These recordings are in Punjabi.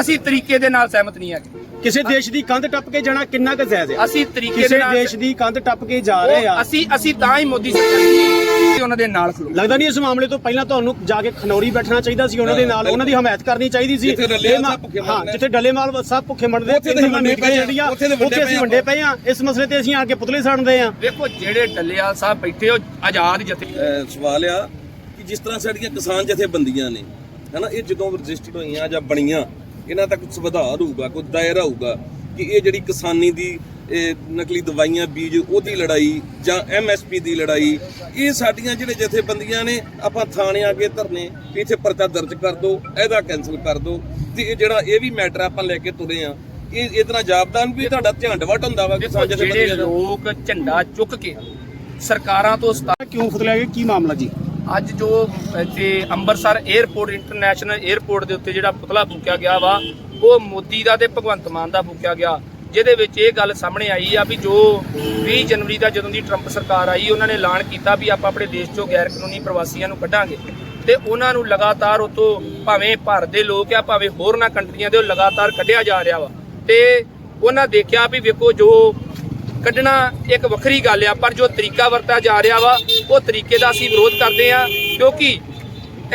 ਅਸੀਂ ਤਰੀਕੇ ਦੇ ਨਾਲ ਸਹਿਮਤ ਨਹੀਂ ਹੈਗੇ। ਕਿਸੇ ਦੇਸ਼ ਦੀ ਕੰਧ ਟੱਪ ਕੇ ਜਾਣਾ ਕਿੰਨਾ ਕੁ ਜਾਇਜ਼ ਹੈ? ਅਸੀਂ ਤਰੀਕੇ ਦੇ ਕਿਸੇ ਨਾਲ ਦੇਸ਼ ਦੀ ਕੰਧ ਟੱਪ ਕੇ ਜਾ ਰਹੇ ਆ। ਅਸੀਂ ਅਸੀਂ ਤਾਂ ਹੀ ਮੋਦੀ ਸਰਕਾਰ ਦੀ ਉਹਨਾਂ ਦੇ ਨਾਲ ਖਲੋ। ਲੱਗਦਾ ਨਹੀਂ ਇਸ ਮਾਮਲੇ ਤੋਂ ਪਹਿਲਾਂ ਤੁਹਾਨੂੰ ਜਾ ਕੇ ਖਨੌਰੀ ਬੈਠਣਾ ਚਾਹੀਦਾ ਸੀ ਉਹਨਾਂ ਦੇ ਨਾਲ। ਉਹਨਾਂ ਦੀ ਹਮਾਇਤ ਕਰਨੀ ਚਾਹੀਦੀ ਸੀ। ਜਿੱਥੇ ਡੱਲੇਵਾਲ ਇਹ ਮਾ- ਸਾਹਿਬ ਭੁੱਖੇ ਹਾਂ ਮਰਦੇ ਜਿੱਥੇ ਡੱਲੇਵਾਲ ਸਾਹਿਬ ਭੁੱਖੇ ਮਰਦੇ ਉੱਥੇ ਤਾਂ ਵੰਡੇ ਪਏ ਆ, ਉੱਥੇ ਤਾਂ ਵੰਡੇ ਉੱਥੇ ਅਸੀਂ ਪਏ ਵੰਡੇ ਪਏ ਆ। ਇਸ ਮਸਲੇ ਤੇ ਅਸੀਂ ਆ ਕੇ ਪੁਤਲੇ ਸਾੜਦੇ ਆ। ਵੇਖੋ ਜਿਹੜੇ ਡੱਲੇਵਾਲ ਸਾਹਿਬ ਬੈਠੇ ਹੋ ਆਜ਼ਾਦ ਜਥੇ ਅਹ ਸਵਾਲ ਆ ਕਿ ਜਿਸ ਤਰ੍ਹਾਂ ਸਾਡੀਆਂ ਕਿਸਾਨ ਜਥੇਬੰਦੀਆਂ ਨੇ ਹਨਾ ਇਹ ਜਦੋਂ ਰਜਿਸਟਰਡ ਹੋਈਆਂ ਜਾਂ ਬਣੀਆਂ ਇਹਨਾਂ ਤੱਕ ਕੁਝ ਸੁਧਾਰ ਹੋਊਗਾ ਕੋਈ ਦਾਇਰਾ ਹੋਊਗਾ ਕਿ ਇਹ ਜਿਹੜੀ ਕਿਸਾਨੀ ਦੀ ਇਹ ਨਕਲੀ ਦਵਾਈਆਂ ਬੀਜ ਉਹਦੀ ਲੜਾਈ ਜਾਂ ਐਮਐਸਪੀ ਦੀ ਲੜਾਈ ਇਹ ਸਾਡੀਆਂ ਜਿਹੜੇ ਜਥੇਬੰਦੀਆਂ ਨੇ ਆਪਾਂ ਥਾਣੇ ਆ ਕੇ ਧਰਨੇ ਵੀ ਇੱਥੇ ਪਰਚਾ ਦਰਜ ਕਰ ਦਿਓ ਇਹਦਾ ਕੈਨਸਲ ਕਰ ਦਿਓ ਤੇ ਇਹ ਜਿਹੜਾ ਇਹ ਵੀ ਮੈਟਰ ਆਪਾਂ ਲੈ ਕੇ ਤੁਰੇ ਆ। ਇਹ ਇਹਦੇ ਨਾਲ ਜਾਪਦਾਨ ਵੀ ਤੁਹਾਡਾ ਧਿਆਨ ਡਵਟ ਹੁੰਦਾ ਵਾ ਕਿਸਾਨ ਜਿਹੜੇ ਜਥੇਬੰਦੀਆਂ ਦਾ। ਲੋਕ ਝੰਡਾ ਚੁੱਕ ਕੇ ਸਰਕਾਰਾਂ ਤੋਂ ਸਤਾ ਕਿਉਂ ਫੁਤਲਿਆ ਗਿਆ ਕੀ ਮਾਮਲਾ ਜੀ? ਅੱਜ ਜੋ ਇੱਥੇ ਅੰਮ੍ਰਿਤਸਰ 에ਅਰਪੋਰਟ ਇੰਟਰਨੈਸ਼ਨਲ 에ਅਰਪੋਰਟ ਦੇ ਉੱਤੇ ਜਿਹੜਾ ਪੁਤਲਾ ਫੂਕਿਆ ਗਿਆ ਵਾ, ਉਹ ਮੋਦੀ ਦਾ ਤੇ ਭਗਵੰਤ ਮਾਨ ਦਾ ਫੂਕਿਆ ਗਿਆ। ਜਿਹਦੇ ਵਿੱਚ ਇਹ ਗੱਲ ਸਾਹਮਣੇ ਆਈ ਆ ਵੀ ਜੋ 20 ਜਨਵਰੀ ਦਾ ਜਦੋਂ ਦੀ ਟਰੰਪ ਸਰਕਾਰ ਆਈ, ਉਹਨਾਂ ਨੇ ਐਲਾਨ ਕੀਤਾ ਵੀ ਆਪਾਂ ਆਪਣੇ ਦੇਸ਼ ਚੋਂ ਗੈਰ ਕਾਨੂੰਨੀ ਪ੍ਰਵਾਸੀਆਂ ਨੂੰ ਕੱਢਾਂਗੇ। ਤੇ ਉਹਨਾਂ ਨੂੰ ਲਗਾਤਾਰ ਉਤੋਂ ਭਾਵੇਂ ਭਾਰਤ ਦੇ ਲੋਕ ਆ, ਭਾਵੇਂ ਹੋਰਨਾਂ ਕੰਟਰੀਆਂ ਦੇ ਉਹ ਲਗਾਤਾਰ ਕੱਢਿਆ ਜਾ ਰਿਹਾ ਵਾ। ਤੇ ਉਹਨਾਂ ਦੇਖਿਆ ਵੀ ਵੇਖੋ ਜੋ ਕੱਢਣਾ ਇੱਕ ਵੱਖਰੀ ਗੱਲ ਆ, ਪਰ ਜੋ ਤਰੀਕਾ ਵਰਤਿਆ ਜਾ ਰਿਹਾ ਵਾ, ਉਹ ਤਰੀਕੇ ਦਾ ਅਸੀਂ ਵਿਰੋਧ ਕਰਦੇ ਆ ਕਿਉਂਕਿ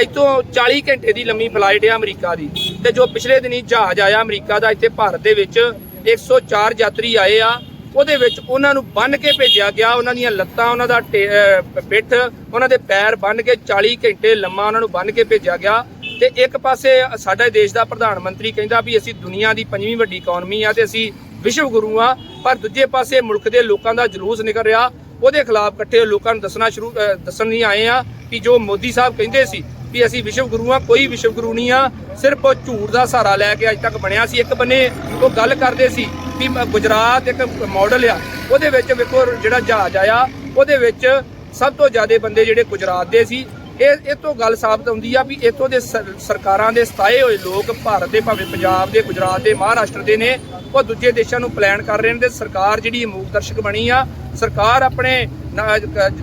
ਇੱਥੋਂ 40 ਘੰਟੇ ਦੀ ਲੰਮੀ ਫਲਾਈਟ ਆ ਅਮਰੀਕਾ ਦੀ, ਤੇ ਜੋ ਪਿਛਲੇ ਦਿਨੀ ਜਹਾਜ਼ ਆਇਆ ਅਮਰੀਕਾ ਦਾ, ਇੱਥੇ ਭਾਰਤ ਦੇ ਵਿੱਚ 104 ਯਾਤਰੀ ਆਏ ਆ, ਉਹਦੇ ਵਿੱਚ ਉਹਨਾਂ ਨੂੰ ਬੰਨ ਕੇ ਭੇਜਿਆ ਗਿਆ, ਉਹਨਾਂ ਦੀਆਂ ਲੱਤਾਂ, ਉਹਨਾਂ ਦਾ ਟੇ- ਪਿੱਠ, ਉਹਨਾਂ ਦੇ ਪੈਰ ਬੰਨ ਕੇ 40 ਘੰਟੇ ਲੰਮਾ ਉਹਨਾਂ ਨੂੰ ਬੰਨ ਕੇ ਭੇਜਿਆ ਗਿਆ, ਤੇ ਇੱਕ ਪਾਸੇ ਸਾਡੇ ਦੇਸ਼ ਦਾ ਪ੍ਰਧਾਨ ਮੰਤਰੀ ਕਹਿੰਦਾ ਵੀ ਅਸੀਂ ਦੁਨੀਆ ਦੀ ਪੰਜਵੀਂ ਵੱਡੀ ਇਕਨੋਮੀ ਆ, ਤੇ ਅਸੀਂ ਵਿਸ਼ਵ ਗੁਰੂ ਆ, ਪਰ ਦੂਜੇ ਪਾਸੇ ਮੁਲਕ ਦੇ ਲੋਕਾਂ ਦਾ ਜਲੂਸ ਨਿਕਲ ਰਿਹਾ। ਉਹਦੇ ਖਿਲਾਫ ਇਕੱਠੇ ਲੋਕਾਂ ਨੂੰ ਦੱਸਣਾ ਸ਼ੁਰੂ ਦੱਸਣ ਨਹੀਂ ਆਏ ਆ ਕਿ ਜੋ ਮੋਦੀ ਸਾਹਿਬ ਕਹਿੰਦੇ ਸੀ ਵੀ ਅਸੀਂ ਵਿਸ਼ਵ ਗੁਰੂ ਆ, ਕੋਈ ਵਿਸ਼ਵ ਗੁਰੂ ਨਹੀਂ ਆ, ਸਿਰਫ ਉਹ ਝੂਠ ਦਾ ਸਹਾਰਾ ਲੈ ਕੇ ਅੱਜ ਤੱਕ ਬਣਿਆ ਸੀ। ਇੱਕ ਬੰਨੇ ਉਹ ਗੱਲ ਕਰਦੇ ਸੀ ਵੀ ਗੁਜਰਾਤ ਇੱਕ ਮਾਡਲ ਆ। ਉਹਦੇ ਵਿੱਚ ਵੇਖੋ ਜਿਹੜਾ ਜਹਾਜ਼ ਆਇਆ, ਉਹਦੇ ਵਿੱਚ ਸਭ ਤੋਂ ਜ਼ਿਆਦਾ ਬੰਦੇ ਜਿਹੜੇ ਗੁਜਰਾਤ ਦੇ ਸੀ ਇਹ ਇਹ ਤੋਂ ਗੱਲ ਸਾਬਤ ਹੁੰਦੀ ਆ ਵੀ ਇੱਥੋਂ ਦੇ ਸਰਕਾਰਾਂ ਦੇ ਸਤਾਏ ਹੋਏ ਲੋਕ ਭਾਰਤ ਦੇ ਭਾਵੇਂ ਪੰਜਾਬ ਦੇ, ਗੁਜਰਾਤ ਦੇ, ਮਹਾਰਾਸ਼ਟਰ ਦੇ ਨੇ, ਉਹ ਦੂਜੇ ਦੇਸ਼ਾਂ ਨੂੰ ਪਲਾਨ ਕਰ ਰਹੇ ਨੇ ਤੇ ਸਰਕਾਰ ਜਿਹੜੀ ਮੂਕ ਦਰਸ਼ਕ ਬਣੀ ਆ, ਸਰਕਾਰ ਆਪਣੇ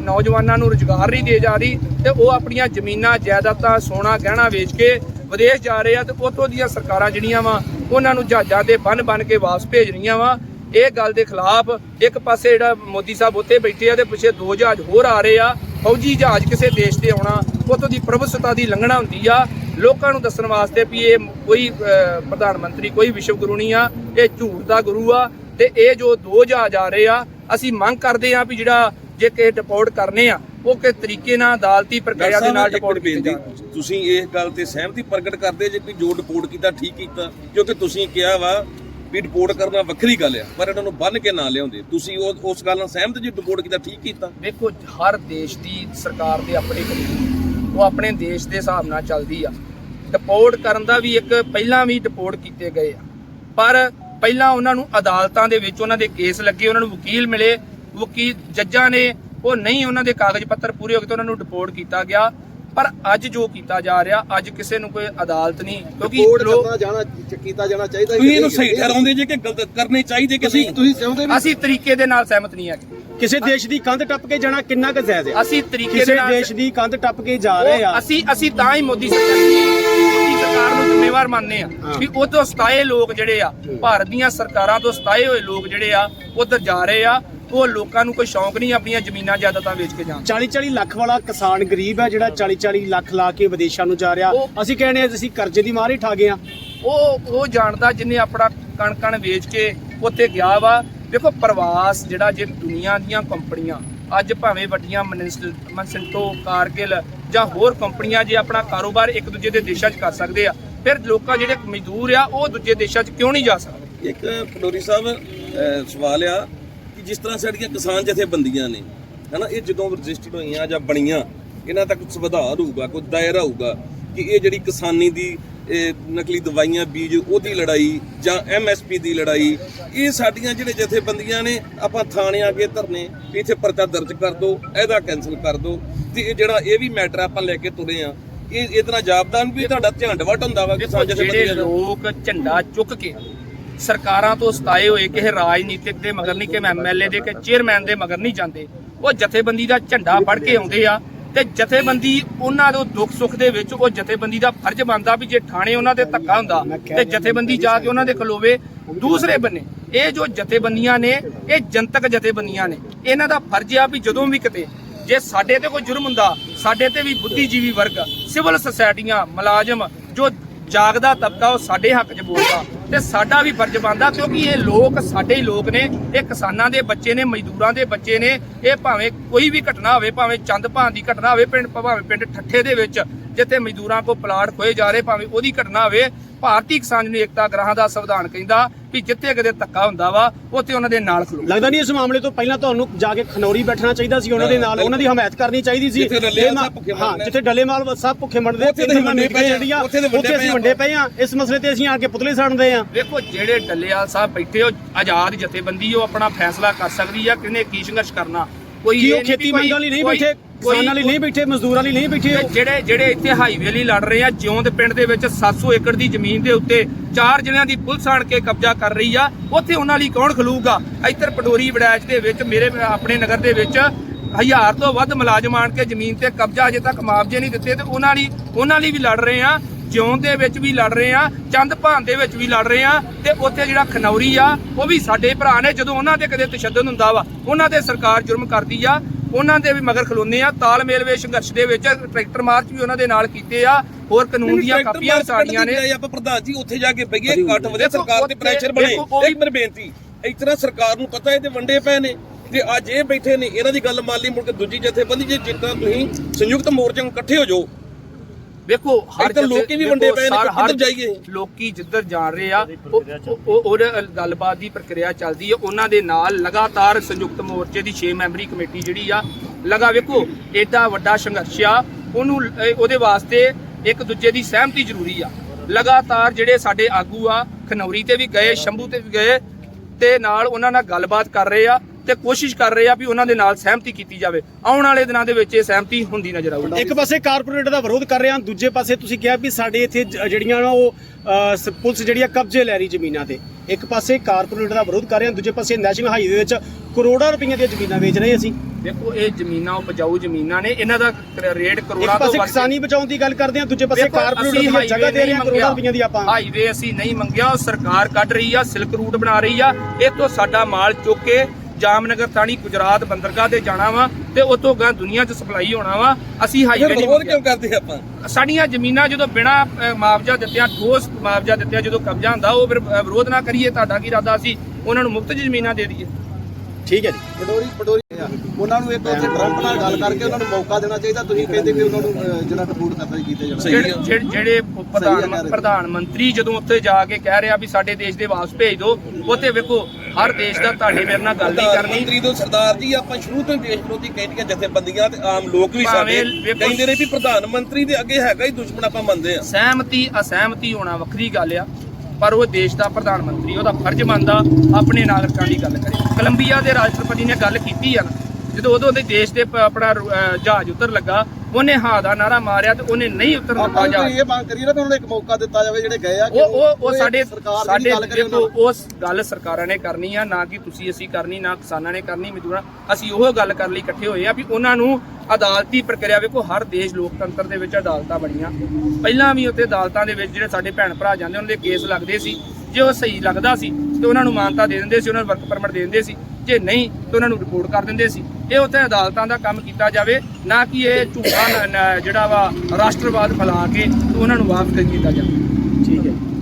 ਨੌਜਵਾਨਾਂ ਨੂੰ ਰੁਜ਼ਗਾਰ ਨਹੀਂ ਦੇ ਜਾ ਰਹੀ ਤੇ ਉਹ ਆਪਣੀਆਂ ਜ਼ਮੀਨਾਂ, ਜਾਇਦਾਦਾਂ, ਸੋਨਾ, ਗਹਿਣਾ ਵੇਚ ਕੇ ਵਿਦੇਸ਼ ਜਾ ਰਹੇ ਆ ਤੇ ਉੱਥੋਂ ਦੀਆਂ ਸਰਕਾਰਾਂ ਜਿਹੜੀਆਂ ਵਾ, ਉਹਨਾਂ ਨੂੰ ਜਹਾਜ਼ਾਂ ਦੇ ਬੰਨ ਬੰਨ ਕੇ ਵਾਪਸ ਭੇਜ ਰਹੀਆਂ ਵਾ। ਇਹ ਗੱਲ ਦੇ ਖਿਲਾਫ ਇੱਕ ਪਾਸੇ ਜਿਹੜਾ ਮੋਦੀ ਸਾਹਿਬ ਉੱਥੇ ਬੈਠੇ ਆ ਤੇ ਪਿੱਛੇ ਦੋ ਜਹਾਜ਼ ਹੋਰ ਆ ਰਹੇ ਆ। ਫੌਜੀ ਜਹਾਜ਼ ਕਿਸੇ ਦੇਸ਼ ਦੇ ਆਉਣਾ ਉੱਥੋਂ ਦੀ ਪ੍ਰਭੂਸੱਤਾ ਦੀ ਲੰਘਣਾ ਹੁੰਦੀ ਆ। ਲੋਕਾਂ ਨੂੰ ਦੱਸਣ ਵਾਸਤੇ ਵੀ ਇਹ ਕੋਈ ਪ੍ਰਧਾਨ ਮੰਤਰੀ ਕੋਈ ਵਿਸ਼ਵ ਗੁਰੂ ਨਹੀਂ ਆ ਇਹ ਝੂਠ ਦਾ ਗੁਰੂ ਆ ਤੇ ਇਹ ਜੋ ਦੋ ਜਹਾਜ਼ ਆ ਰਹੇ ਆ ਅਸੀਂ ਮੰਗ ਕਰਦੇ ਆ ਵੀ ਜਿਹੜਾ ਜੇ ਕਿਸੇ ਡਿਪੋਰਟ ਕਰਨੇ ਆ ਉਹ ਕਿਸ ਤਰੀਕੇ ਨਾਲ ਅਦਾਲਤੀ ਪ੍ਰਕਿਰਿਆ ਦੇ ਨਾਲ ਡਿਪੋਰਟ ਕੀਤੇ ਤੁਸੀਂ ਇਸ ਗੱਲ ਤੇ ਸਹਿਮਤੀ ਪ੍ਰਗਟ ਕਰਦੇ ਜੇ ਕਿ ਜੋ ਰਿਪੋਰਟ ਕੀਤਾ ਠੀਕ ਕੀਤਾ ਕਿਉਂਕਿ ਤੁਸੀਂ ਕਿਹਾ ਵਾ ਵੀ ਰਿਪੋਰਟ ਕਰਨਾ ਵੱਖਰੀ ਗੱਲ ਆ, ਪਰ ਇਹਨਾਂ ਨੂੰ ਬੰਨ ਕੇ ਨਾ ਲਿਆਉਂਦੇ। ਤੁਸੀਂ ਉਹ ਉਸ ਗੱਲ ਨਾਲ ਸਹਿਮਤ ਜੀ ਰਿਪੋਰਟ ਕੀਤਾ ਠੀਕ ਕੀਤਾ? ਵੇਖੋ ਹਰ ਦੇਸ਼ ਦੀ ਸਰਕਾਰ ਦੇ ਆਪਣੇ ਕਾਨੂੰਨ ਉਹ ਆਪਣੇ ਦੇਸ਼ ਦੇ ਹਿਸਾਬ ਨਾਲ ਚੱਲਦੀ ਆ। ਡਿਪੋਰਟ ਕਰਨ ਦਾ ਵੀ ਇੱਕ ਪਹਿਲਾਂ ਵੀ ਡਿਪੋਰਟ ਕੀਤੇ ਗਏ ਆ। ਪਰ ਪਹਿਲਾਂ ਉਹਨਾਂ ਨੂੰ ਅਦਾਲਤਾਂ ਦੇ ਵਿੱਚ ਉਹਨਾਂ ਦੇ ਕੇਸ ਲੱਗੇ, ਉਹਨਾਂ ਨੂੰ ਵਕੀਲ ਮਿਲੇ। ਵਕੀਲ ਜੱਜਾਂ ਨੇ ਉਹ ਨਹੀਂ ਉਹਨਾਂ ਦੇ ਕਾਗਜ਼ ਪੱਤਰ ਪੂਰੇ ਹੋ ਗਏ ਤਾਂ ਉਹਨਾਂ ਨੂੰ ਡਿਪੋਰਟ ਕੀਤਾ ਗਿਆ। ਪਰ ਅੱਜ ਜੋ ਕੀਤਾ ਜਾ ਰਿਹਾ ਅੱਜ ਕਿਸੇ ਨੂੰ ਕੋਈ ਅਦਾਲਤ ਨਹੀਂ ਕਿਉਂਕਿ ਲੋਕ ਜਾਣਾ ਕੀਤਾ ਜਾਣਾ ਚਾਹੀਦਾ ਤੁਸੀਂ ਇਹਨੂੰ ਸਹੀ ਠਹਿਰਾਉਂਦੇ ਜੇ ਕਿ ਗਲਤ ਕਰਨੇ ਚਾਹੀਦੇ ਕਿ ਤੁਸੀਂ ਨਹੀਂ? ਤੁਸੀਂ ਚਾਹੁੰਦੇ ਵੀ ਅਸੀਂ ਤਰੀਕੇ ਦੇ ਨਾਲ ਸਹਿਮਤ ਨਹੀਂ ਹੈਗੇ। ਕਿਸੇ ਦੇਸ਼ ਦੀ ਕੰਧ ਟੱਪ ਕੇ ਜਾਣਾ ਕਿੰਨਾ ਕੁ ਜਾਇਜ਼ ਹੈ? ਅਸੀਂ ਤਰੀਕੇ ਕਿਸੇ ਦੇ ਨਾਲ ਦੇਸ਼ ਦੀ ਕੰਧ ਟੱਪ ਕੇ ਜਾ ਰਹੇ ਆ। ਅਸੀਂ ਅਸੀਂ ਤਾਂ ਹੀ ਮੋਦੀ ਸਰਕਾਰ ਮੋਦੀ ਸਰਕਾਰ ਨੂੰ ਜ਼ਿੰਮੇਵਾਰ ਮੰਨਦੇ ਆ ਵੀ ਉਹ ਤੋਂ ਸਤਾਏ ਲੋਕ ਜਿਹੜੇ ਆ ਭਾਰਤ ਦੀਆਂ ਸਰਕਾਰਾਂ ਤੋਂ ਸਤਾਏ ਹੋਏ ਲੋਕ ਜਿਹੜੇ ਆ ਉਧਰ ਜਾ ਰਹੇ ਆ। ਉਹ ਲੋਕਾਂ ਨੂੰ ਕੋਈ ਸ਼ੌਂਕ ਨਹੀਂ ਆਪਣੀਆਂ ਜ਼ਮੀਨਾਂ ਜਾਇਦਾਦਾਂ ਵੇਚ ਕੇ ਜਾਣ। 40 40 ਲੱਖ ਵਾਲਾ ਕਿਸਾਨ ਗਰੀਬ ਹੈ ਜਿਹੜਾ 40 40 ਲੱਖ ਲਾ ਕੇ ਵਿਦੇਸ਼ਾਂ ਨੂੰ ਜਾ ਰਿਹਾ। ਅਸੀਂ ਕਹਿੰਦੇ ਆ ਅਸੀਂ ਕਰਜ਼ੇ ਦੀ ਮਾਰ ਹੀ ਠਾ ਗਏ ਆ ਉਹ ਉਹ ਜਾਣਦਾ ਜਿਹਨੇ ਆਪਣਾ ਕਣ ਕਣ ਵੇਚ ਕੇ ਉੱਥੇ ਗਿਆ ਵਾ। ਦੇਖੋ ਪ੍ਰਵਾਸ ਜਿਹੜਾ ਜੇ ਦੁਨੀਆ ਦੀਆਂ ਕੰਪਨੀਆਂ ਅੱਜ ਭਾਵੇਂ ਵੱਡੀਆਂ ਮਨਿਸਟ- ਮਨਸਿੰਟੋ ਕਾਰਗਿਲ ਜਾਂ ਹੋਰ ਕੰਪਨੀਆਂ ਜੇ ਆਪਣਾ ਕਾਰੋਬਾਰ ਇੱਕ ਦੂਜੇ ਦੇ ਦੇਸ਼ਾਂ 'ਚ ਕਰ ਸਕਦੇ ਆ ਫਿਰ ਲੋਕਾਂ ਜਿਹੜੇ ਮਜ਼ਦੂਰ ਆ ਉਹ ਦੂਜੇ ਦੇਸ਼ਾਂ 'ਚ ਕਿਉਂ ਨਹੀਂ ਜਾ ਸਕਦੇ? ਇੱਕ ਪਟੋਰੀ ਸਾਹਿਬ ਸਵਾਲ ਆ ਜਿਸ ਤਰ੍ਹਾਂ ਸਾਡੀਆਂ ਕਿਸਾਨ ਜਥੇਬੰਦੀਆਂ ਨੇ ਹਨਾ ਇਹ ਜਦੋਂ ਰਜਿਸਟਰਡ ਹੋਈਆਂ ਜਾਂ ਬਣੀਆਂ ਇਹਨਾਂ ਤੱਕ ਸੁਧਾਰ ਹੋਊਗਾ ਕੋਈ ਦਾਇਰਾ ਹੋਊਗਾ ਕਿ ਇਹ ਜਿਹੜੀ ਕਿਸਾਨੀ ਦੀ ਇਹ ਨਕਲੀ ਦਵਾਈਆਂ ਬੀਜ ਉਹਦੀ ਲੜਾਈ ਜਾਂ ਐਮਐਸਪੀ ਦੀ ਲੜਾਈ ਇਹ ਸਾਡੀਆਂ ਜਿਹੜੇ ਜਥੇਬੰਦੀਆਂ ਨੇ ਆਪਾਂ ਥਾਣੇ ਆ ਕੇ ਧਰਨੇ ਇੱਥੇ ਪਰਚਾ ਦਰਜ ਕਰ ਦਿਓ ਇਹਦਾ ਕੈਨਸਲ ਕਰ ਦਿਓ ਤੇ ਇਹ ਜਿਹੜਾ ਇਹ ਵੀ ਮੈਟਰ ਆਪਾਂ ਲੈ ਕੇ ਤੁਰੇ ਆ ਇਹ ਇਹਦੇ ਨਾਲ ਵੀ ਤੁਹਾਡਾ ਧਿਆਨ ਡਵਟ ਹੁੰਦਾ ਵਾ ਕਿਸਾਨ ਜਿਹੜੇ ਜਥੇਬੰਦੀਆਂ ਦਾ। ਲੋਕ ਝੰਡਾ ਚੁੱਕ ਕੇ ਸਰਕਾਰਾਂ ਤੋਂ ਸਤਾਏ ਹੋਏ ਕਿਸੇ ਰਾਜਨੀਤਿਕ ਦੇ ਮਗਰ ਨਹੀਂ ਕਿ ਐਮਐਲਏ ਦੇ ਕਿ ਚੇਅਰਮੈਨ ਦੇ ਮਗਰ ਨਹੀਂ ਜਾਂਦੇ। ਉਹ ਜਥੇਬੰਦੀ ਦਾ ਝੰਡਾ ਫੜ ਕੇ ਆਉਂਦੇ ਆ ਤੇ ਜਥੇਬੰਦੀ ਉਹਨਾਂ ਦੇ ਦੁੱਖ ਸੁੱਖ ਦੇ ਵਿੱਚ ਉਹ ਜਥੇਬੰਦੀ ਦਾ ਫਰਜ਼ ਬਣਦਾ ਵੀ ਜੇ ਥਾਣੇ ਉਹਨਾਂ ਦੇ ਧੱਕਾ ਹੁੰਦਾ ਤੇ ਜਥੇਬੰਦੀ ਜਾ ਕੇ ਉਹਨਾਂ ਦੇ ਖਲੋਵੇ ਦੂਸਰੇ ਬੰਨੇ। ਇਹ ਜੋ ਜਥੇਬੰਦੀਆਂ ਨੇ, ਇਹ ਜਨਤਕ ਜਥੇਬੰਦੀਆਂ ਨੇ। ਇਹਨਾਂ ਦਾ ਫਰਜ਼ ਆ ਵੀ ਜਦੋਂ ਵੀ ਕਿਤੇ ਜੇ ਸਾਡੇ ਤੇ ਕੋਈ ਜੁਰਮ ਹੁੰਦਾ, ਸਾਡੇ ਤੇ ਵੀ ਬੁੱਧੀਜੀਵੀ ਵਰਗ, ਸਿਵਲ ਸੁਸਾਇਟੀਆਂ, ਮੁਲਾਜ਼ਮ ਜੋ ਜਾਗਦਾ ਤਬਕਾ ਉਹ ਸਾਡੇ ਹੱਕ 'ਚ ਬੋਲਦਾ। ਤੇ ਸਾਡਾ ਵੀ ਫਰਜ਼ ਬਣਦਾ ਕਿਉਂਕਿ ਇਹ ਲੋਕ ਸਾਡੇ ਹੀ ਲੋਕ ਨੇ, ਇਹ ਕਿਸਾਨਾਂ ਦੇ ਬੱਚੇ ਨੇ, ਮਜ਼ਦੂਰਾਂ ਦੇ ਬੱਚੇ ਨੇ, ਇਹ ਭਾਵੇਂ ਕੋਈ ਵੀ ਘਟਨਾ ਹੋਵੇ, ਭਾਵੇਂ ਚੰਦ ਭਾਂ ਦੀ ਘਟਨਾ ਹੋਵੇ, ਪਿੰਡ ਭਾਵੇਂ ਪਿੰਡ ਠੱਠੇ ਦੇ ਵਿੱਚ ਜਿੱਥੇ ਮਜ਼ਦੂਰਾਂ ਕੋ ਪਲਾਟ ਖੋਏ ਜਾ ਰਹੇ, ਭਾਵੇਂ ਉਹਦੀ ਘਟਨਾ ਹੋਵੇ ਭਾਰਤੀ ਕਿਸਾਨ ਯੂਨੀਅਨ ਏਕਤਾ ਗ੍ਰਾਹਾਂ ਦਾ ਸੰਵਿਧਾਨ ਕਹਿੰਦਾ ਵੀ ਜਿੱਥੇ ਕਿਤੇ ਧੱਕਾ ਹੁੰਦਾ ਵਾ ਉੱਥੇ ਉਹਨਾਂ ਦੇ ਨਾਲ ਖਲੋ ਲੱਗਦਾ ਨਹੀਂ ਇਸ ਮਾਮਲੇ ਤੋਂ ਪਹਿਲਾਂ ਤੁਹਾਨੂੰ ਜਾ ਕੇ ਖਨੌਰੀ ਬੈਠਣਾ ਚਾਹੀਦਾ ਸੀ ਉਹਨਾਂ ਦੇ ਨਾਲ ਉਹਨਾਂ ਦੀ ਹਮਾਇਤ ਕਰਨੀ ਚਾਹੀਦੀ ਸੀ। ਹਾਂ ਮਰਦੇ ਜਿੱਥੇ ਡੱਲੇਵਾਲ ਸਾਹਿਬ ਭੁੱਖੇ ਮਰਦੇ ਉੱਥੇ ਤਾਂ ਵੰਡੇ ਪਏ ਆ, ਉੱਥੇ ਅਸੀਂ ਪਏ ਆ। ਵੰਡੇ ਪਏ ਆ ਇਸ ਮਸਲੇ ਤੇ ਅਸੀਂ ਆ ਕੇ ਪੁਤਲੇ ਸਾੜਦੇ ਆ। ਵੇਖੋ ਜਿਹੜੇ ਡੱਲੇਵਾਲ ਸਾਹਿਬ ਬੈਠੇ ਹੋ ਆਜ਼ਾਦ ਜਥੇਬੰਦੀ ਉਹ ਆਪਣਾ ਫੈਸਲਾ ਕਰ ਸਕਦੀ ਆ ਕਿਹਨੇ ਕੀ ਸੰਘਰਸ਼ ਕਰਨਾ? ਕੋਈ ਇਹ ਉਹ ਖੇਤੀ ਮੰਗਾਂ ਲਈ ਨਹੀਂ ਬੈਠੇ? ਕਿਸਾਨਾਂ ਲਈ ਨਹੀਂ ਬੈਠੇ ਮਜ਼ਦੂਰਾਂ ਲਈ ਨਹੀਂ ਬੈਠੇ ਤੇ? ਜਿਹੜੇ ਜਿਹੜੇ ਇੱਥੇ ਹਾਈਵੇ ਲਈ ਲੜ ਰਹੇ ਆ ਜਿਉਂਦ ਪਿੰਡ ਦੇ ਵਿੱਚ 700 ਏਕੜ ਦੀ ਜ਼ਮੀਨ ਦੇ ਉੱਤੇ ਚਾਰ ਜਣਿਆਂ ਦੀ ਪੁਲਿਸ ਆਣ ਕੇ ਕਬਜ਼ਾ ਕਰ ਰਹੀ ਆ ਉੱਥੇ ਉਹਨਾਂ ਲਈ ਕੌਣ ਖਲੂਗਾ ਇੱਧਰ ਪਟੋਰੀ ਵੜੈਚ ਦੇ ਵਿੱਚ ਮੇਰੇ ਆਪਣੇ ਨਗਰ ਦੇ ਵਿੱਚ ਹਜ਼ਾਰ ਤੋਂ ਵੱਧ ਮੁਲਾਜ਼ਮ ਆਣ ਕੇ ਜ਼ਮੀਨ ਤੇ ਕਬਜ਼ਾ ਅਜੇ ਤੱਕ ਮੁਆਵਜ਼ੇ ਨਹੀਂ ਦਿੱਤੇ ਤੇ ਉਹਨਾਂ ਲਈ ਉਹਨਾਂ ਲਈ ਵੀ ਲੜ ਰਹੇ ਆ ਜਿਉਂ ਦੇ ਵਿੱਚ ਵੀ ਲੜ ਰਹੇ ਆ ਚੰਦ ਭਾਨ ਦੇ ਵਿੱਚ ਵੀ ਲੜ ਰਹੇ ਆ ਤੇ ਉੱਥੇ ਜਿਹੜਾ ਖਨੌਰੀ ਆ ਉਹ ਵੀ ਸਾਡੇ ਭਰਾ ਨੇ ਜਦੋਂ ਉਹਨਾਂ ਤੇ ਕਦੇ ਤਸ਼ੱਦਦ ਹੁੰਦਾ ਵਾ ਉਹਨਾਂ ਤੇ ਸਰਕਾਰ ਜੁਰਮ ਕਰਦੀ ਆ ਉਹਨਾਂ ਦੇ ਵੀ ਮਗਰ ਖਲੋਨੇ ਆ। ਤਾਲਮੇਲ ਵੇ ਸੰਘਰਸ਼ ਦੇ ਵਿੱਚ ਟਰੈਕਟਰ ਮਾਰਚ ਵੀ ਉਹਨਾਂ ਦੇ ਨਾਲ ਕੀਤੇ ਆ। ਹੋਰ ਕਾਨੂੰਨ ਦੀਆਂ ਕਾਪੀਆਂ ਸਾਡੀਆਂ ਨੇ। ਆਪਾਂ ਪ੍ਰਧਾਨ ਜੀ ਉੱਥੇ ਜਾ ਕੇ ਬਈਏ ਇਕੱਠ ਵਧੇ ਦੇਖੋ, ਸਰਕਾਰ ਤੇ ਪ੍ਰੈਸ਼ਰ ਬਣੇ। ਇੱਕ ਮੇਰੀ ਬੇਨਤੀ। ਇਸ ਤਰ੍ਹਾਂ ਸਰਕਾਰ ਨੂੰ ਪਤਾ ਹੈ ਤੇ ਵੰਡੇ ਪਏ ਨੇ। ਤੇ ਅੱਜ ਇਹ ਬੈਠੇ ਨੇ ਇਹਨਾਂ ਦੀ ਗੱਲ ਮੰਨ ਲਈ ਮੁੜ ਕੇ ਦੂਜੀ ਜਥੇਬੰਦੀ ਜੇ ਜਿੱਦਾਂ ਤੁਸੀਂ ਸੰਯੁਕਤ ਮੋਰਚੇ ਨੂੰ ਇਕੱਠੇ ਹੋ ਜਾਓ ਵੇਖੋ ਹਰ ਇੱਧਰ ਲੋਕੀ ਵੀ ਵੰਡੇ ਪਏ ਨੇ, ਕਿੱਧਰ ਜਾਈਏ? ਲੋਕੀ ਜਿੱਧਰ ਜਾਣ ਰਹੇ ਆ ਉਹ- ਉਹ ਉਹ ਗੱਲਬਾਤ ਦੀ ਪ੍ਰਕਿਰਿਆ ਚੱਲਦੀ ਹੈ ਉਹਨਾਂ ਦੇ ਨਾਲ ਲਗਾਤਾਰ ਸੰਯੁਕਤ ਮੋਰਚੇ ਦੀ 6 ਮੈਂਬਰੀ ਕਮੇਟੀ ਜਿਹੜੀ ਆ ਲਗਾ ਵੇਖੋ ਏਡਾ ਵੱਡਾ ਸੰਘਰਸ਼ ਆ। ਉਹਨੂੰ ਉਹਦੇ ਵਾਸਤੇ ਇੱਕ ਦੂਜੇ ਦੀ ਸਹਿਮਤੀ ਜ਼ਰੂਰੀ ਆ। ਲਗਾਤਾਰ ਜਿਹੜੇ ਸਾਡੇ ਆਗੂ ਆ ਖਨੌਰੀ ਤੇ ਵੀ ਗਏ ਸ਼ੰਭੂ ਤੇ ਵੀ ਗਏ ਤੇ ਨਾਲ ਉਹਨਾਂ ਨਾਲ ਗੱਲਬਾਤ ਕਰ ਰਹੇ ਆ। ਤੇ ਕੋਸ਼ਿਸ਼ ਕਰ ਰਹੇ ਆ ਵੀ ਉਹਨਾਂ ਦੇ ਨਾਲ ਸਹਿਮਤੀ ਕੀਤੀ ਜਾਵੇ। ਆਉਣ ਵਾਲੇ ਦਿਨਾਂ ਦੇ ਵਿੱਚ ਇਹ ਸਹਿਮਤੀ ਹੁੰਦੀ ਨਜ਼ਰ ਆਊਗੀ। ਇੱਕ ਪਾਸੇ ਕਾਰਪੋਰੇਟ ਦਾ ਵਿਰੋਧ ਕਰ ਰਹੇ ਹਨ ਦੂਜੇ ਪਾਸੇ ਤੁਸੀਂ ਕਿਹਾ ਵੀ ਸਾਡੇ ਇੱਥੇ ਜ- ਜਿਹੜੀਆਂ ਨਾ ਉਹ ਅ, ਪੁਲਿਸ ਜਿਹੜੀ ਆ ਕਬਜ਼ੇ ਲੈ ਰਹੀ ਜ਼ਮੀਨਾਂ ਤੇ। ਇੱਕ ਪਾਸੇ ਕਾਰਪੋਰੇਟ ਦਾ ਵਿਰੋਧ ਕਰ ਰਹੇ ਹਨ ਦੂਜੇ ਪਾਸੇ ਨੈਸ਼ਨਲ ਹਾਈਵੇ ਵਿੱਚ ਕਰੋੜਾਂ ਰੁਪਈਆਂ ਦੀਆਂ ਜ਼ਮੀਨਾਂ ਵੇਚ ਰਹੇ ਅਸੀਂ। ਦੇਖੋ ਇਹ ਜ਼ਮੀਨਾਂ ਉਪਜਾਊ ਜ਼ਮੀਨਾਂ ਨੇ ਇਹਨਾਂ ਦਾ ਕ- ਰੇਟ ਇੱਕ ਕਰੋੜਾਂ ਤੋਂ ਪਾਸੇ ਵੱਧ ਕੇ- ਕਿਸਾਨੀ ਬਚਾਉਣ ਦੀ ਗੱਲ ਕਰਦੇ ਹਾਂ ਦੂਜੇ ਪਾਸੇ ਦੇਖੋ, ਕਾਰਪੋਰੇਟ ਅਸੀਂ ਦੀਆਂ ਜਗ੍ਹਾ ਦੇ ਰਹੇ ਨਹੀਂ ਹਾਂ ਕਰੋੜਾਂ ਰੁਪਈਆਂ ਦੀ ਆਪਾਂ। ਹਾਈਵੇ ਅਸੀਂ ਨਹੀਂ ਮੰਗਿਆ ਉਹ ਸਰਕਾਰ ਕੱਢ ਰਹੀ ਆ ਸਿਲਕ ਰੂਟ ਬਣਾ ਰਹੀ ਆ ਇਹ ਤੋਂ ਸਾਡਾ ਮਾਲ ਚੁੱਕ ਕੇ ਜਾਮਨਗਰ ਥਾਣੀ ਗੁਜਰਾਤ ਬੰਦਰਗਾਹ ਤੇ ਜਾਣਾ ਵਾ ਤੇ ਉਤੋਂ ਗਾਂ ਦੁਨੀਆ 'ਚ ਸਪਲਾਈ ਹੋਣਾ ਵਾ। ਅਸੀਂ ਹਾਈਵੇ ਨਹੀਂ ਵਿਰੋਧ ਕਿਉਂ ਕਰਦੇ ਆਪਾਂ? ਸਾਡੀਆਂ ਜ਼ਮੀਨਾਂ ਜਦੋਂ ਬਿਨਾ ਮੁਆਵਜ਼ਾ ਦਿੱਤਿਆਂ ਠੋਸ ਮੁਆਵਜ਼ਾ ਦਿੱਤਿਆਂ ਜਦੋਂ ਕਬਜ਼ਾ ਹੁੰਦਾ ਉਹ ਫਿਰ ਵਿਰੋਧ ਨਾ ਕਰੀਏ ਤੁਹਾਡਾ ਕੀ ਇਰਾਦਾ ਸੀ? ਉਹਨਾਂ ਨੂੰ ਮੁਫਤ ਜ਼ਮੀਨਾਂ ਦੇ ਦਈਏ। ਠੀਕ ਹੈ ਜੀ। ਪਟੋਰੀ ਪਟੋਰੀ। ਉਹਨਾਂ ਨੂੰ ਇੱਕ ਉੱਥੇ ਟਰੰਪ ਨਾਲ ਗੱਲ ਕਰਕੇ ਉਹਨਾਂ ਨੂੰ ਮੌਕਾ ਦੇਣਾ ਚਾਹੀਦਾ। ਤੁਸੀਂ ਕਹਿੰਦੇ ਵੀ ਉਹਨਾਂ ਨੂੰ ਜਿਹੜਾ ਰਿਪੋਰਟ ਕਰਨਾ ਕੀਤੇ ਜਾਣਾ। ਸਹੀ ਜਿਹੜੇ ਪ੍ਰਧਾਨ। ਪ੍ਰਧਾਨ ਮੰਤਰੀ ਜਦੋਂ ਉੱਥੇ ਜਾ ਕੇ ਕਹਿ ਰਿਹਾ ਵੀ ਸਾਡੇ ਦੇਸ਼ ਦੇ ਵਾਪਸ ਭੇਜ ਦਿਓ ਉੱਥੇ ਵੇਖੋ ਹਰ ਦੇਸ਼ ਦਾ ਤੁਹਾਡੇ ਮੇਰੇ ਨਾਲ ਗੱਲ ਨਹੀਂ ਕਰਨੀ। ਮੰਤਰੀ ਤੋਂ ਸਰਦਾਰ ਜੀ ਆਪਾਂ ਸ਼ੁਰੂ ਤੋਂ ਦੇਸ਼ ਵਿਰੋਧੀ ਕਹਿੰਦੀਆਂ ਜਥੇਬੰਦੀਆਂ ਤੇ ਆਮ ਲੋਕ ਵੀ ਸਾਡੇ। ਕਹਿੰਦੇ ਨੇ ਵੀ ਪ੍ਰਧਾਨ ਮੰਤਰੀ ਦੇ ਅੱਗੇ ਹੈਗਾ ਹੀ ਦੁਸ਼ਮਣ ਆਪਾਂ ਮੰਨਦੇ ਆ ਸਹਿਮਤੀ ਅਸਹਿਮਤੀ ਹੋਣਾ ਵੱਖਰੀ ਗੱਲ ਆ ਪਰ ਉਹ ਦੇਸ਼ ਦਾ ਪ੍ਰਧਾਨ ਮੰਤਰੀ ਉਹਦਾ ਫਰਜ਼ ਬਣਦਾ ਆਪਣੇ ਨਾਗਰਿਕਾਂ ਦੀ ਗੱਲ ਕਰੇ। ਕੋਲੰਬੀਆ ਦੇ ਰਾਸ਼ਟਰਪਤੀ ਨੇ ਗੱਲ ਕੀਤੀ ਆ ਜਦੋਂ ਉਦੋਂ ਦੇ ਦੇਸ਼ ਦੇ ਆਪਣਾ ਜਹਾਜ਼ ਉਤਰ ਲੱਗਾ ਉਹਨੇ ਹਾਂ ਦਾ ਨਾਰਾ ਮਾਰਿਆ ਤੇ ਉਹਨੇ ਨਹੀਂ ਉਤਰਨ ਦਿੱਤਾ ਜਹਾਜ਼ ਇਹ ਮੰਗ ਕਰੀਏ ਨਾ ਵੀ ਉਹਨਾਂ ਨੂੰ ਇੱਕ ਮੌਕਾ ਦਿੱਤਾ ਜਾਵੇ ਜਿਹੜੇ ਗਏ ਆ ਉਹ ਉਹ ਉਹ ਸਾਡੇ ਸਾਡੇ ਦੇਖੋ ਉਸ ਗੱਲ ਸਰਕਾਰਾਂ ਨੇ ਕਰਨੀ ਆ ਨਾ ਕਿ ਤੁਸੀਂ ਅਸੀਂ ਕਰਨੀ ਨਾ ਕਿਸਾਨਾਂ ਨੇ ਕਰਨੀ ਮਜ਼ਦੂਰਾਂ ਅਸੀਂ ਉਹ ਗੱਲ ਕਰਨ ਲਈ ਇਕੱਠੇ ਹੋਏ ਆ ਵੀ ਉਹਨਾਂ ਨੂੰ ਅਦਾਲਤੀ ਪ੍ਰਕਿਰਿਆ ਵੇਖੋ ਹਰ ਦੇਸ਼ ਲੋਕਤੰਤਰ ਦੇ ਵਿੱਚ ਅਦਾਲਤਾਂ ਬਣੀਆਂ। ਪਹਿਲਾਂ ਵੀ ਉੱਥੇ ਅਦਾਲਤਾਂ ਦੇ ਵਿੱਚ ਜਿਹੜੇ ਸਾਡੇ ਭੈਣ ਭਰਾ ਜਾਂਦੇ ਉਹਨਾਂ ਦੇ ਕੇਸ ਲੱਗਦੇ ਸੀ। ਜੇ ਉਹ ਸਹੀ ਲੱਗਦਾ ਸੀ ਤੇ ਉਹਨਾਂ ਨੂੰ ਮਾਨਤਾ ਦੇ ਦਿੰਦੇ ਸੀ ਉਹਨਾਂ ਨੂੰ ਵਰਕ ਪਰਮਿਟ ਦੇ ਦਿੰਦੇ ਸੀ। ਜੇ ਨਹੀਂ ਤੇ ਉਹਨਾਂ ਨੂੰ ਰਿਪੋਰਟ ਕਰ ਦਿੰਦੇ ਸੀ। ਇਹ ਉੱਥੇ ਅਦਾਲਤਾਂ ਦਾ ਕੰਮ ਕੀਤਾ ਜਾਵੇ, ਨਾ ਕਿ ਇਹ ਝੂਠਾ ਜਿਹੜਾ ਵਾ ਰਾਸ਼ਟਰਵਾਦ ਫੈਲਾ ਕੇ ਉਹਨਾਂ ਨੂੰ ਵਾਪਸ ਕੀਤਾ ਜਾਵੇ।